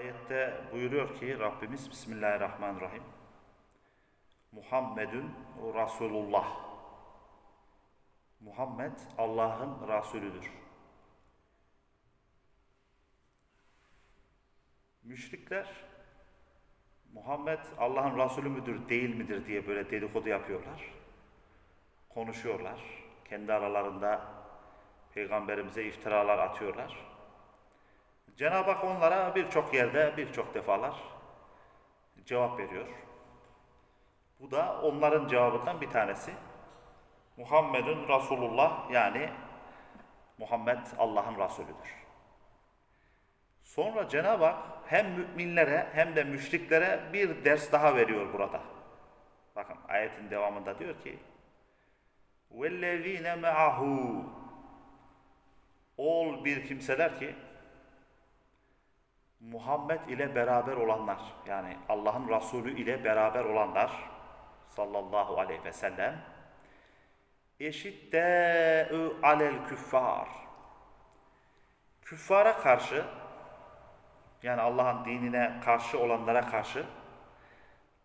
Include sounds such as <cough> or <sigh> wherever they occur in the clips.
Ayette buyuruyor ki Rabbimiz Bismillahirrahmanirrahim. Muhammedun Resulullah. Muhammed Allah'ın Resulüdür. Müşrikler Muhammed Allah'ın Resulü müdür değil midir diye böyle dedikodu yapıyorlar. Konuşuyorlar. Kendi aralarında peygamberimize iftiralar atıyorlar. Cenab-ı Hak onlara birçok yerde birçok defalar cevap veriyor. Bu da onların cevabından bir tanesi. Muhammedun Resulullah yani Muhammed Allah'ın Resulüdür. Sonra Cenab-ı Hak hem müminlere hem de müşriklere bir ders daha veriyor burada. Bakın ayetin devamında diyor ki وَالَّذ۪ينَ مَعَهُ Ol bir kimseler ki Muhammed ile beraber olanlar yani Allah'ın Resulü ile beraber olanlar sallallahu aleyhi ve sellem eşitte'ü alel küffar küffara karşı yani Allah'ın dinine karşı olanlara karşı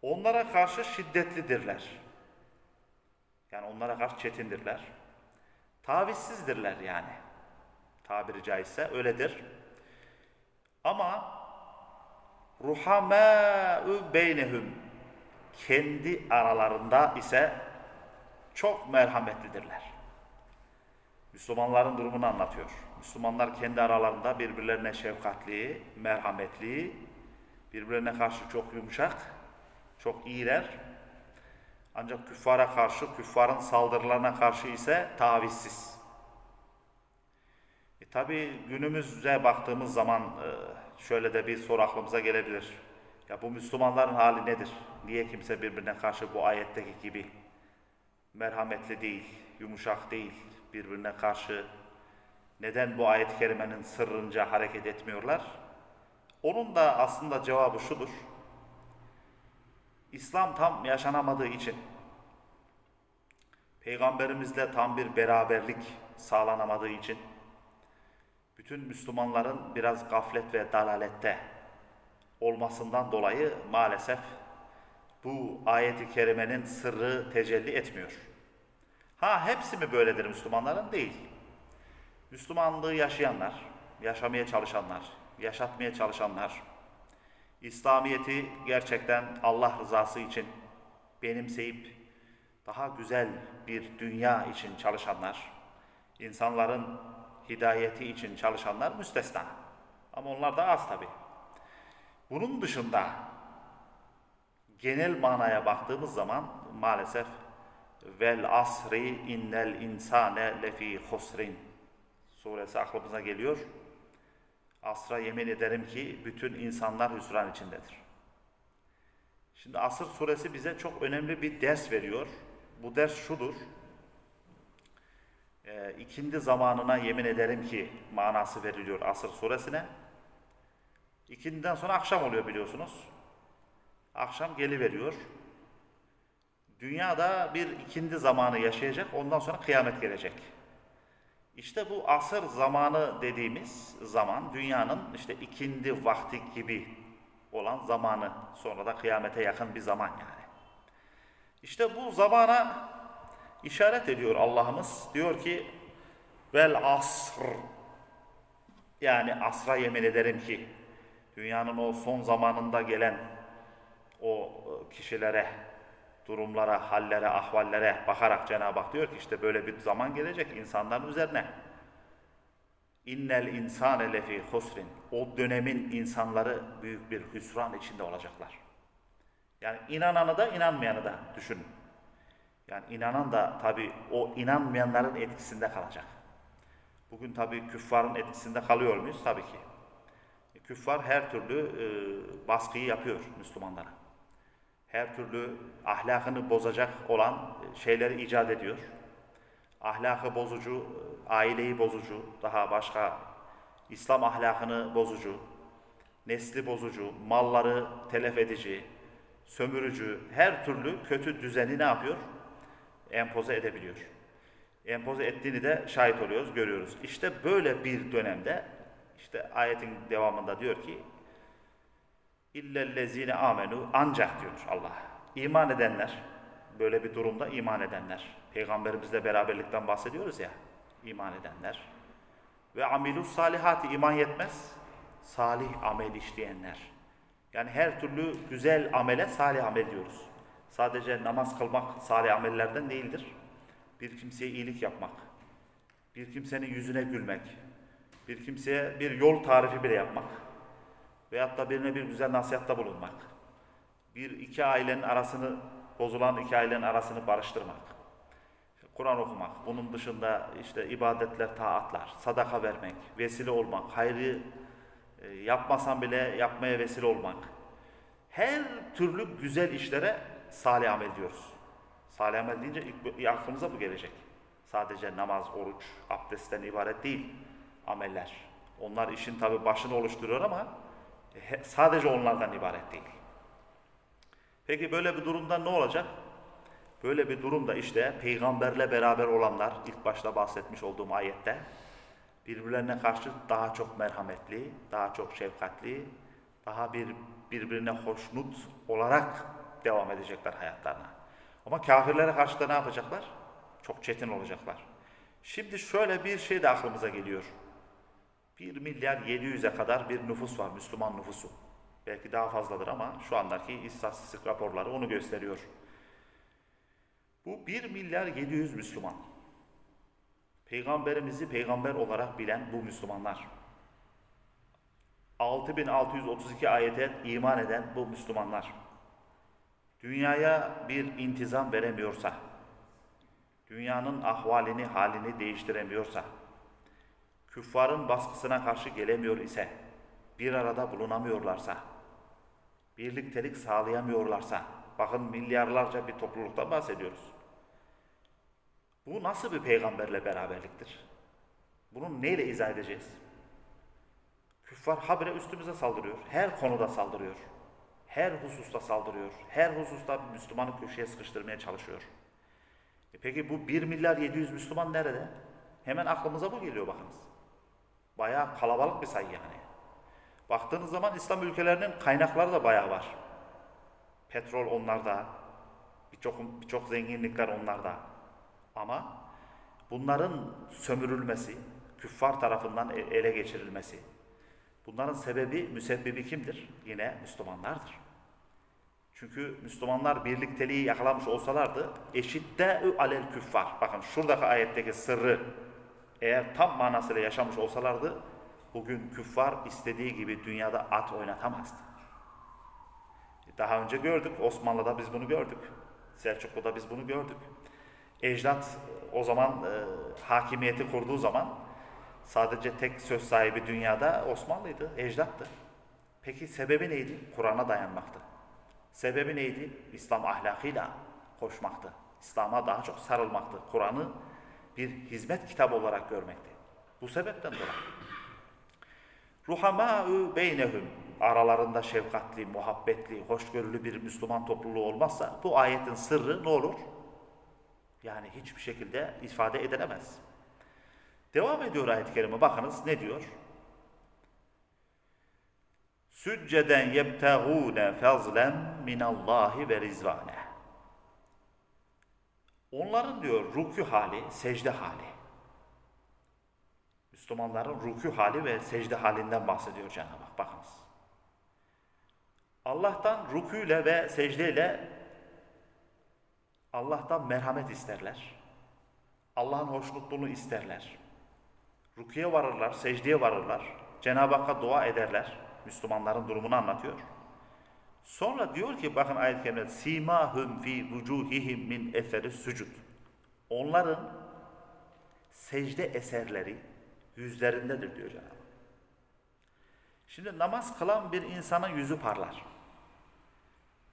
onlara karşı şiddetlidirler. Yani onlara karşı çetindirler. Tavizsizdirler yani. Tabiri caizse öyledir. Ama ruhamâ'ü beynehum kendi aralarında ise çok merhametlidirler. Müslümanların durumunu anlatıyor. Müslümanlar kendi aralarında birbirlerine şefkatli, merhametli, birbirlerine karşı çok yumuşak, çok iyiler. Ancak küffara karşı, küffarın saldırılarına karşı ise tavizsiz. Tabi günümüze baktığımız zaman e, şöyle de bir soru aklımıza gelebilir. Ya bu Müslümanların hali nedir? Niye kimse birbirine karşı bu ayetteki gibi merhametli değil, yumuşak değil, birbirine karşı neden bu ayet-i kerimenin sırrınca hareket etmiyorlar? Onun da aslında cevabı şudur. İslam tam yaşanamadığı için, Peygamberimizle tam bir beraberlik sağlanamadığı için, bütün Müslümanların biraz gaflet ve dalalette olmasından dolayı maalesef bu ayeti kerimenin sırrı tecelli etmiyor. Ha hepsi mi böyledir Müslümanların? Değil. Müslümanlığı yaşayanlar, yaşamaya çalışanlar, yaşatmaya çalışanlar, İslamiyet'i gerçekten Allah rızası için benimseyip daha güzel bir dünya için çalışanlar, insanların hidayeti için çalışanlar müstesna. Ama onlar da az tabi. Bunun dışında genel manaya baktığımız zaman maalesef vel asri innel insane lefi husrin suresi aklımıza geliyor. Asra yemin ederim ki bütün insanlar hüsran içindedir. Şimdi Asır suresi bize çok önemli bir ders veriyor. Bu ders şudur. E, ikindi zamanına yemin ederim ki manası veriliyor Asır suresine. İkindiden sonra akşam oluyor biliyorsunuz. Akşam geliveriyor. Dünyada bir ikindi zamanı yaşayacak, ondan sonra kıyamet gelecek. İşte bu asır zamanı dediğimiz zaman dünyanın işte ikindi vakti gibi olan zamanı, sonra da kıyamete yakın bir zaman yani. İşte bu zamana işaret ediyor Allah'ımız. Diyor ki vel asr yani asra yemin ederim ki dünyanın o son zamanında gelen o kişilere, durumlara, hallere, ahvallere bakarak Cenab-ı Hak diyor ki işte böyle bir zaman gelecek insanların üzerine. İnnel insane lefi husrin. O dönemin insanları büyük bir hüsran içinde olacaklar. Yani inananı da inanmayanı da düşünün. Yani inanan da tabi o inanmayanların etkisinde kalacak. Bugün tabi küffarın etkisinde kalıyor muyuz? Tabii ki. Küffar her türlü e, baskıyı yapıyor Müslümanlara. Her türlü ahlakını bozacak olan şeyleri icat ediyor. Ahlakı bozucu, aileyi bozucu, daha başka İslam ahlakını bozucu, nesli bozucu, malları telef edici, sömürücü, her türlü kötü düzeni ne yapıyor? Empoze edebiliyor. Empoze ettiğini de şahit oluyoruz, görüyoruz. İşte böyle bir dönemde işte ayetin devamında diyor ki İllellezine amenu ancak diyor Allah. İman edenler, böyle bir durumda iman edenler. Peygamberimizle beraberlikten bahsediyoruz ya, iman edenler. Ve amilus salihati iman yetmez, salih amel işleyenler. Yani her türlü güzel amele salih amel diyoruz. Sadece namaz kılmak salih amellerden değildir. Bir kimseye iyilik yapmak, bir kimsenin yüzüne gülmek, bir kimseye bir yol tarifi bile yapmak veyahut da birine bir güzel nasihatta bulunmak, bir iki ailenin arasını, bozulan iki ailenin arasını barıştırmak, Kur'an okumak, bunun dışında işte ibadetler, taatlar, sadaka vermek, vesile olmak, hayrı e, yapmasan bile yapmaya vesile olmak. Her türlü güzel işlere salih amel diyoruz. Salih amel deyince ilk, aklımıza bu gelecek. Sadece namaz, oruç, abdestten ibaret değil ameller. Onlar işin tabi başını oluşturuyor ama he- sadece onlardan ibaret değil. Peki böyle bir durumda ne olacak? Böyle bir durumda işte peygamberle beraber olanlar ilk başta bahsetmiş olduğum ayette birbirlerine karşı daha çok merhametli, daha çok şefkatli, daha bir birbirine hoşnut olarak devam edecekler hayatlarına. Ama kafirlere karşı da ne yapacaklar? Çok çetin olacaklar. Şimdi şöyle bir şey de aklımıza geliyor. 1 milyar 700'e kadar bir nüfus var, Müslüman nüfusu. Belki daha fazladır ama şu andaki istatistik raporları onu gösteriyor. Bu 1 milyar 700 Müslüman. Peygamberimizi peygamber olarak bilen bu Müslümanlar. 6632 ayete iman eden bu Müslümanlar. Dünyaya bir intizam veremiyorsa, dünyanın ahvalini, halini değiştiremiyorsa, küffarın baskısına karşı gelemiyor ise, bir arada bulunamıyorlarsa, birliktelik sağlayamıyorlarsa, bakın milyarlarca bir topluluktan bahsediyoruz. Bu nasıl bir peygamberle beraberliktir? Bunu neyle izah edeceğiz? Küffar habire üstümüze saldırıyor. Her konuda saldırıyor. Her hususta saldırıyor. Her hususta Müslümanı köşeye sıkıştırmaya çalışıyor. E peki bu 1 milyar 700 Müslüman nerede? Hemen aklımıza bu geliyor bakınız. Bayağı kalabalık bir sayı yani. Baktığınız zaman İslam ülkelerinin kaynakları da bayağı var. Petrol onlarda, birçok birçok zenginlikler onlarda. Ama bunların sömürülmesi, küffar tarafından e- ele geçirilmesi, bunların sebebi, müsebbibi kimdir? Yine Müslümanlardır. Çünkü Müslümanlar birlikteliği yakalamış olsalardı eşitte alel küffar. Bakın şuradaki ayetteki sırrı eğer tam manasıyla yaşamış olsalardı bugün küffar istediği gibi dünyada at oynatamazdı. Daha önce gördük. Osmanlı'da biz bunu gördük. Selçuklu'da biz bunu gördük. Ecdat o zaman e, hakimiyeti kurduğu zaman sadece tek söz sahibi dünyada Osmanlı'ydı, ecdattı. Peki sebebi neydi? Kur'an'a dayanmaktı. Sebebi neydi? İslam ahlakıyla koşmaktı. İslam'a daha çok sarılmaktı. Kur'an'ı bir hizmet kitabı olarak görmekti. Bu sebepten dolayı. Ruhamâ'ü beynehum aralarında şefkatli, muhabbetli, hoşgörülü bir Müslüman topluluğu olmazsa bu ayetin sırrı ne olur? Yani hiçbir şekilde ifade edilemez. Devam ediyor ayet-i kerime. Bakınız ne diyor? Sücceden yebtegûne fazlen minallahi ve rizvane. Onların diyor rükû hali, secde hali. Müslümanların rükû hali ve secde halinden bahsediyor Cenab-ı Hak. Bakınız. Allah'tan rükûyle ve secdeyle Allah'tan merhamet isterler. Allah'ın hoşnutluğunu isterler. Rukiye varırlar, secdeye varırlar. Cenab-ı Hakk'a dua ederler. Müslümanların durumunu anlatıyor. Sonra diyor ki bakın ayet-i kerimede simahum fi vucuhihim min eseri sucud. Onların secde eserleri yüzlerindedir diyor Cenab-ı. Şimdi namaz kılan bir insanın yüzü parlar.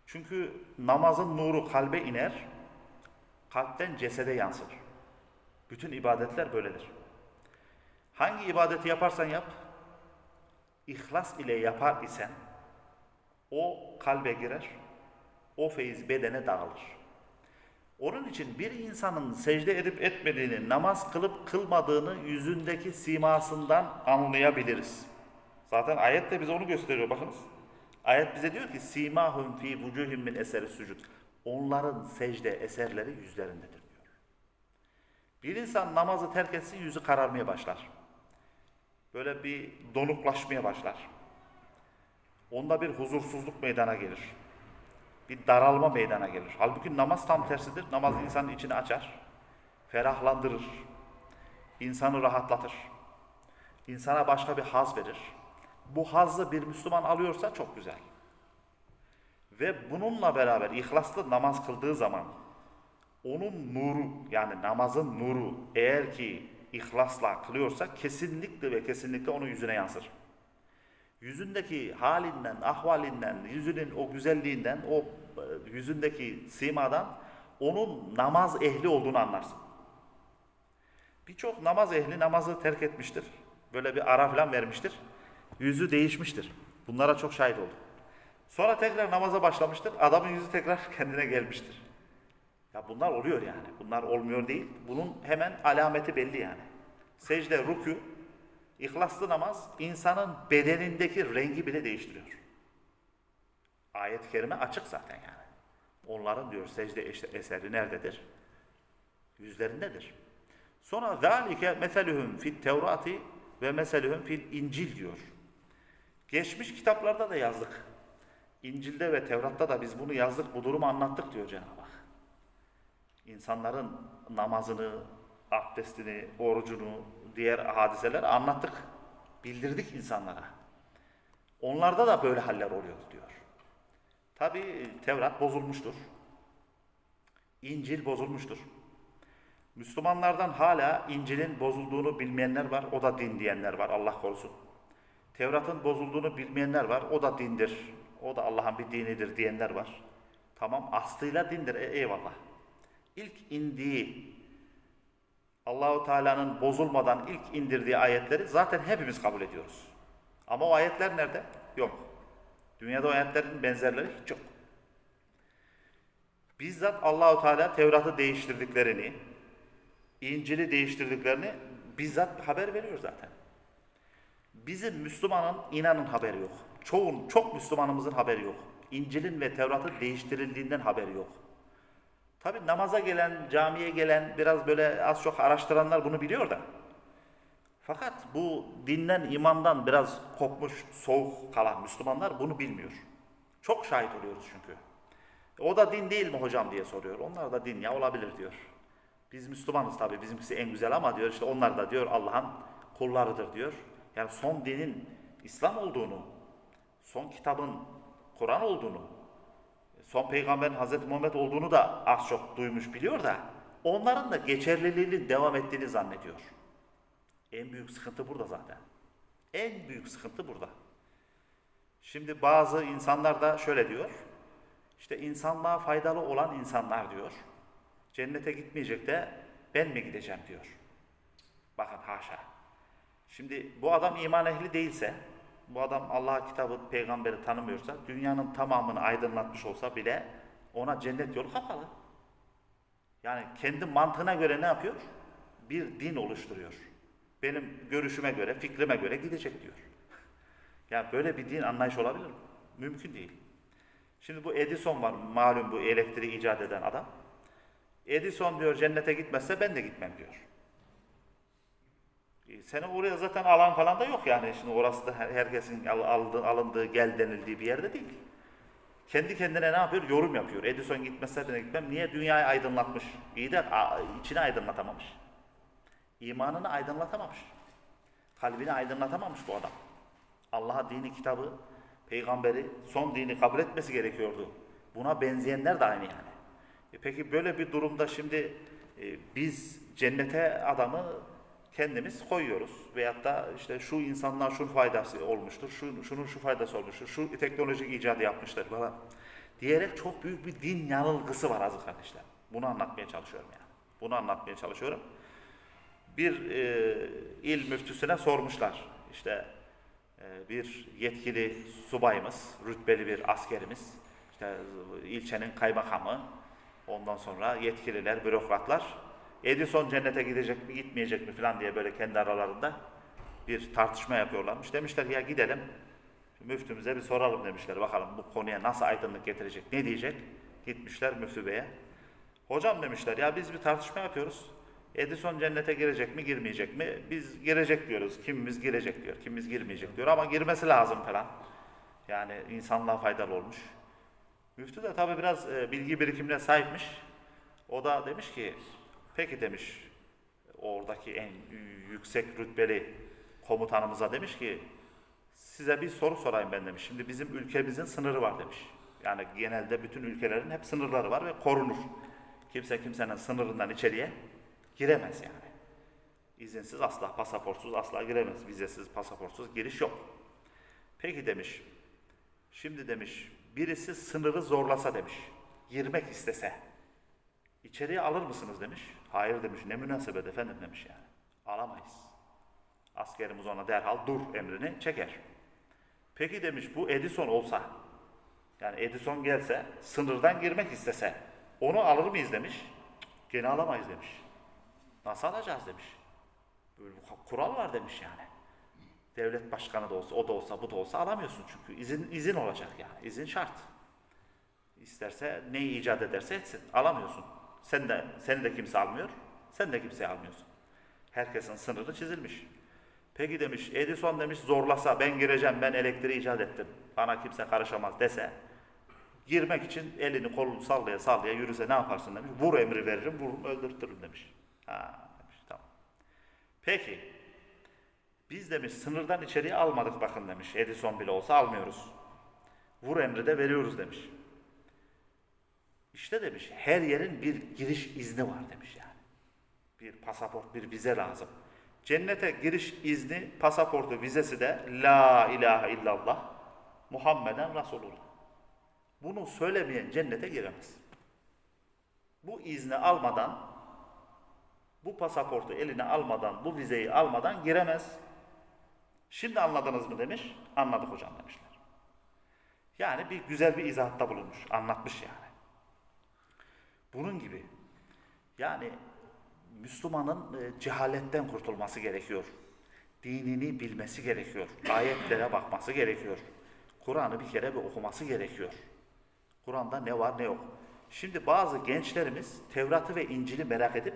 Çünkü namazın nuru kalbe iner, kalpten cesede yansır. Bütün ibadetler böyledir. Hangi ibadeti yaparsan yap, ihlas ile yapar isen, o kalbe girer, o feyiz bedene dağılır. Onun için bir insanın secde edip etmediğini, namaz kılıp kılmadığını yüzündeki simasından anlayabiliriz. Zaten ayet de bize onu gösteriyor bakınız. Ayet bize diyor ki simahum fi vucuhim min eseri sucud. Onların secde eserleri yüzlerindedir diyor. Bir insan namazı terk etsin yüzü kararmaya başlar. Böyle bir donuklaşmaya başlar. Onda bir huzursuzluk meydana gelir. Bir daralma meydana gelir. Halbuki namaz tam tersidir. Namaz insanın içini açar, ferahlandırır, insanı rahatlatır. İnsana başka bir haz verir. Bu hazzı bir Müslüman alıyorsa çok güzel. Ve bununla beraber ihlaslı namaz kıldığı zaman onun nuru yani namazın nuru eğer ki ihlasla kılıyorsa kesinlikle ve kesinlikle onun yüzüne yansır. Yüzündeki halinden, ahvalinden, yüzünün o güzelliğinden, o e, yüzündeki simadan onun namaz ehli olduğunu anlarsın. Birçok namaz ehli namazı terk etmiştir. Böyle bir ara falan vermiştir. Yüzü değişmiştir. Bunlara çok şahit oldum. Sonra tekrar namaza başlamıştır. Adamın yüzü tekrar <laughs> kendine gelmiştir. Ya bunlar oluyor yani. Bunlar olmuyor değil. Bunun hemen alameti belli yani. Secde, rükû, ihlaslı namaz insanın bedenindeki rengi bile değiştiriyor. Ayet-i kerime açık zaten yani. Onların diyor secde eseri nerededir? Yüzlerindedir. Sonra zalike meseluhum fit tevrati ve meseluhum fil incil diyor. Geçmiş kitaplarda da yazdık. İncil'de ve Tevrat'ta da biz bunu yazdık, bu durumu anlattık diyor Cenab-ı. İnsanların namazını, abdestini, orucunu, diğer hadiseler anlattık. Bildirdik insanlara. Onlarda da böyle haller oluyordu diyor. Tabi Tevrat bozulmuştur. İncil bozulmuştur. Müslümanlardan hala İncil'in bozulduğunu bilmeyenler var, o da din diyenler var, Allah korusun. Tevrat'ın bozulduğunu bilmeyenler var, o da dindir, o da Allah'ın bir dinidir diyenler var. Tamam, aslıyla dindir, e, eyvallah. İlk indiği, Allahu Teala'nın bozulmadan ilk indirdiği ayetleri zaten hepimiz kabul ediyoruz. Ama o ayetler nerede? Yok. Dünyada o ayetlerin benzerleri hiç yok. Bizzat Allahu Teala Tevrat'ı değiştirdiklerini, İncil'i değiştirdiklerini bizzat haber veriyor zaten. Bizim Müslümanın inanın haberi yok. Çoğun, çok Müslümanımızın haberi yok. İncil'in ve Tevrat'ın değiştirildiğinden haberi yok. Tabi namaza gelen, camiye gelen, biraz böyle az çok araştıranlar bunu biliyor da. Fakat bu dinden, imandan biraz kopmuş, soğuk kalan Müslümanlar bunu bilmiyor. Çok şahit oluyoruz çünkü. O da din değil mi hocam diye soruyor. Onlar da din ya olabilir diyor. Biz Müslümanız tabii bizimkisi en güzel ama diyor işte onlar da diyor Allah'ın kullarıdır diyor. Yani son dinin İslam olduğunu, son kitabın Kur'an olduğunu, son peygamberin Hazreti Muhammed olduğunu da az çok duymuş biliyor da onların da geçerliliğinin devam ettiğini zannediyor. En büyük sıkıntı burada zaten. En büyük sıkıntı burada. Şimdi bazı insanlar da şöyle diyor. İşte insanlığa faydalı olan insanlar diyor. Cennete gitmeyecek de ben mi gideceğim diyor. Bakın haşa. Şimdi bu adam iman ehli değilse, bu adam Allah kitabı, peygamberi tanımıyorsa, dünyanın tamamını aydınlatmış olsa bile ona cennet yolu kapalı. Yani kendi mantığına göre ne yapıyor? Bir din oluşturuyor. Benim görüşüme göre, fikrime göre gidecek diyor. Yani böyle bir din anlayış olabilir mi? Mümkün değil. Şimdi bu Edison var, malum bu elektriği icat eden adam. Edison diyor cennete gitmezse ben de gitmem diyor. Seni oraya zaten alan falan da yok yani. Şimdi orası da her- herkesin al- aldığı, alındığı, gel denildiği bir yerde değil. Kendi kendine ne yapıyor? Yorum yapıyor. Edison gitmezse ben gitmem. Niye? Dünyayı aydınlatmış. İyi de içini aydınlatamamış. İmanını aydınlatamamış. Kalbini aydınlatamamış bu adam. Allah'a dini kitabı, peygamberi, son dini kabul etmesi gerekiyordu. Buna benzeyenler de aynı yani. E peki böyle bir durumda şimdi e, biz cennete adamı kendimiz koyuyoruz. Veyahut da işte şu insanlar şu faydası olmuştur, şu, şunun şu faydası olmuştur, şu teknolojik icadı yapmışlar falan. Diyerek çok büyük bir din yanılgısı var azı kardeşler. Bunu anlatmaya çalışıyorum yani. Bunu anlatmaya çalışıyorum. Bir e, il müftüsüne sormuşlar. İşte e, bir yetkili subayımız, rütbeli bir askerimiz, işte ilçenin kaymakamı, ondan sonra yetkililer, bürokratlar Edison cennete gidecek mi, gitmeyecek mi falan diye böyle kendi aralarında bir tartışma yapıyorlarmış. Demişler ya gidelim. Müftümüze bir soralım demişler. Bakalım bu konuya nasıl aydınlık getirecek, ne diyecek? Gitmişler müftü beye. Hocam demişler ya biz bir tartışma yapıyoruz. Edison cennete girecek mi girmeyecek mi? Biz girecek diyoruz. Kimimiz girecek diyor. Kimimiz girmeyecek diyor. Ama girmesi lazım falan. Yani insanlığa faydalı olmuş. Müftü de tabii biraz e, bilgi birikimine sahipmiş. O da demiş ki peki demiş oradaki en yüksek rütbeli komutanımıza demiş ki size bir soru sorayım ben demiş. Şimdi bizim ülkemizin sınırı var demiş. Yani genelde bütün ülkelerin hep sınırları var ve korunur. Kimse kimsenin sınırından içeriye giremez yani. İzinsiz asla, pasaportsuz asla giremez. Vizesiz, pasaportsuz giriş yok. Peki demiş, şimdi demiş, birisi sınırı zorlasa demiş, girmek istese, içeriye alır mısınız demiş. Hayır demiş, ne münasebet efendim demiş yani. Alamayız. Askerimiz ona derhal dur emrini çeker. Peki demiş, bu Edison olsa, yani Edison gelse, sınırdan girmek istese, onu alır mıyız demiş. "Cık, Gene alamayız demiş. Nasıl alacağız demiş. Böyle bir kural var demiş yani. Devlet başkanı da olsa, o da olsa, bu da olsa alamıyorsun çünkü izin izin olacak yani. İzin şart. İsterse neyi icat ederse etsin. Alamıyorsun. Sen de seni de kimse almıyor. Sen de kimseye almıyorsun. Herkesin sınırı çizilmiş. Peki demiş Edison demiş zorlasa ben gireceğim ben elektriği icat ettim. Bana kimse karışamaz dese girmek için elini kolunu sallaya sallaya yürüse ne yaparsın demiş. Vur emri veririm vururum öldürtürüm demiş. Ha demiş tamam. Peki biz demiş sınırdan içeriye almadık bakın demiş. Edison bile olsa almıyoruz. Vur emri de veriyoruz demiş. İşte demiş her yerin bir giriş izni var demiş yani. Bir pasaport, bir vize lazım. Cennete giriş izni, pasaportu, vizesi de La ilahe illallah Muhammeden Resulullah. Bunu söylemeyen cennete giremez. Bu izni almadan, bu pasaportu eline almadan, bu vizeyi almadan giremez. Şimdi anladınız mı demiş. Anladık hocam demişler. Yani bir güzel bir izahatta bulunmuş, anlatmış yani. Bunun gibi. Yani Müslümanın e, cehaletten kurtulması gerekiyor. Dinini bilmesi gerekiyor. Ayetlere bakması gerekiyor. Kur'an'ı bir kere bir okuması gerekiyor. Kur'an'da ne var ne yok. Şimdi bazı gençlerimiz Tevrat'ı ve İncil'i merak edip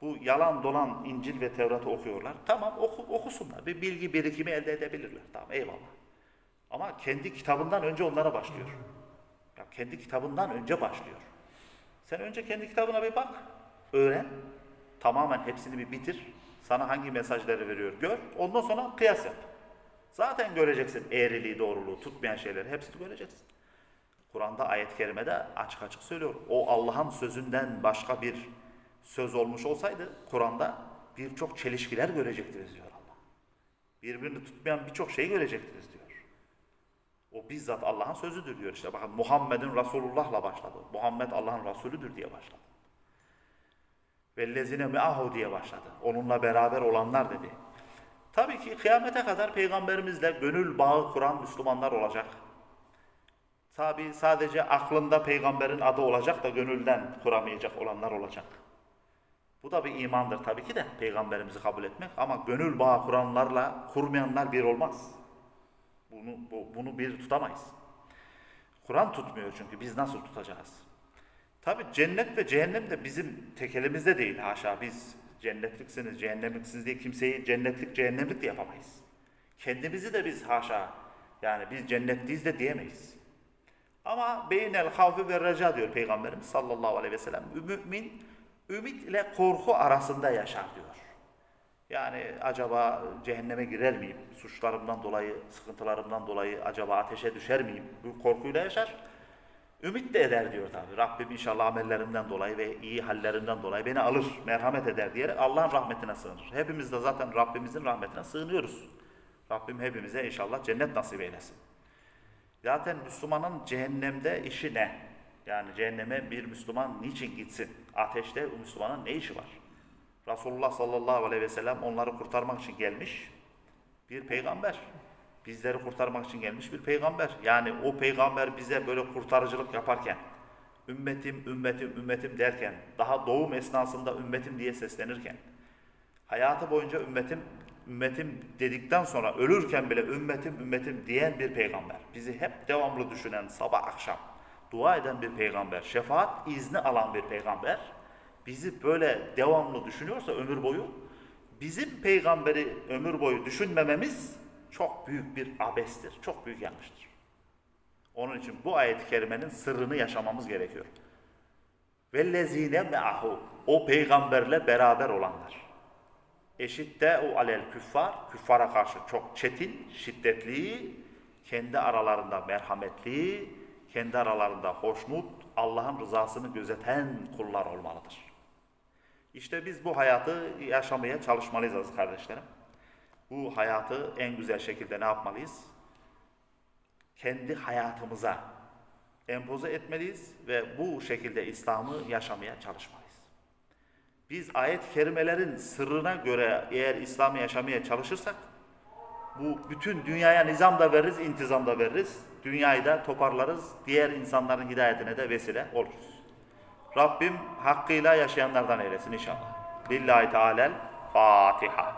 bu yalan dolan İncil ve Tevrat'ı okuyorlar. Tamam oku, okusunlar. Bir bilgi birikimi elde edebilirler. Tamam eyvallah. Ama kendi kitabından önce onlara başlıyor. Ya kendi kitabından önce başlıyor. Sen önce kendi kitabına bir bak, öğren. Tamamen hepsini bir bitir. Sana hangi mesajları veriyor gör. Ondan sonra kıyas yap. Zaten göreceksin eğriliği, doğruluğu, tutmayan şeyleri hepsini göreceksin. Kur'an'da ayet-i kerimede açık açık söylüyor. O Allah'ın sözünden başka bir söz olmuş olsaydı Kur'an'da birçok çelişkiler görecektiniz diyor Allah. Birbirini tutmayan birçok şey görecektiniz diyor. O bizzat Allah'ın sözüdür diyor işte. Bakın Muhammed'in Resulullah'la başladı. Muhammed Allah'ın Resulüdür diye başladı. Vellezine me'ahu diye başladı. Onunla beraber olanlar dedi. Tabii ki kıyamete kadar peygamberimizle gönül bağı kuran Müslümanlar olacak. Tabi sadece aklında peygamberin adı olacak da gönülden kuramayacak olanlar olacak. Bu da bir imandır tabii ki de peygamberimizi kabul etmek ama gönül bağı kuranlarla kurmayanlar bir olmaz. Bunu, bu- bunu bir tutamayız. Kur'an tutmuyor çünkü biz nasıl tutacağız? Tabi cennet ve cehennem de bizim tek elimizde değil haşa biz cennetliksiniz, cehennemliksiniz diye kimseyi cennetlik, cehennemlik de yapamayız. Kendimizi de biz haşa yani biz cennetliyiz de diyemeyiz. Ama beynel havfi ve reca diyor Peygamberimiz sallallahu aleyhi ve sellem. Mümin ümit ile korku arasında yaşar diyor. Yani acaba cehenneme girer miyim? Suçlarımdan dolayı, sıkıntılarımdan dolayı acaba ateşe düşer miyim? Bu korkuyla yaşar. Ümit de eder diyor tabi. Rabbim inşallah amellerimden dolayı ve iyi hallerimden dolayı beni alır, merhamet eder diyerek Allah'ın rahmetine sığınır. Hepimiz de zaten Rabbimizin rahmetine sığınıyoruz. Rabbim hepimize inşallah cennet nasip eylesin. Zaten Müslümanın cehennemde işi ne? Yani cehenneme bir Müslüman niçin gitsin? Ateşte Müslümanın ne işi var? Resulullah sallallahu aleyhi ve sellem onları kurtarmak için gelmiş bir peygamber. Bizleri kurtarmak için gelmiş bir peygamber. Yani o peygamber bize böyle kurtarıcılık yaparken, ümmetim, ümmetim, ümmetim derken, daha doğum esnasında ümmetim diye seslenirken, hayatı boyunca ümmetim ümmetim dedikten sonra ölürken bile ümmetim ümmetim diyen bir peygamber. Bizi hep devamlı düşünen sabah akşam dua eden bir peygamber. Şefaat izni alan bir peygamber. Bizi böyle devamlı düşünüyorsa ömür boyu bizim peygamberi ömür boyu düşünmememiz çok büyük bir abestir. Çok büyük yanlıştır. Onun için bu ayet-i kerimenin sırrını yaşamamız gerekiyor. Vellezine me'ahu o peygamberle beraber olanlar. Eşitte o alel küffar, küffara karşı çok çetin, şiddetli, kendi aralarında merhametli, kendi aralarında hoşnut, Allah'ın rızasını gözeten kullar olmalıdır. İşte biz bu hayatı yaşamaya çalışmalıyız aziz kardeşlerim. Bu hayatı en güzel şekilde ne yapmalıyız? Kendi hayatımıza empoze etmeliyiz ve bu şekilde İslam'ı yaşamaya çalışmalıyız. Biz ayet-i kerimelerin sırrına göre eğer İslam'ı yaşamaya çalışırsak bu bütün dünyaya nizam da veririz, intizam da veririz. Dünyayı da toparlarız, diğer insanların hidayetine de vesile oluruz. Rabbim hakkıyla yaşayanlardan eylesin inşallah. Lillahi Teala'l Fatiha.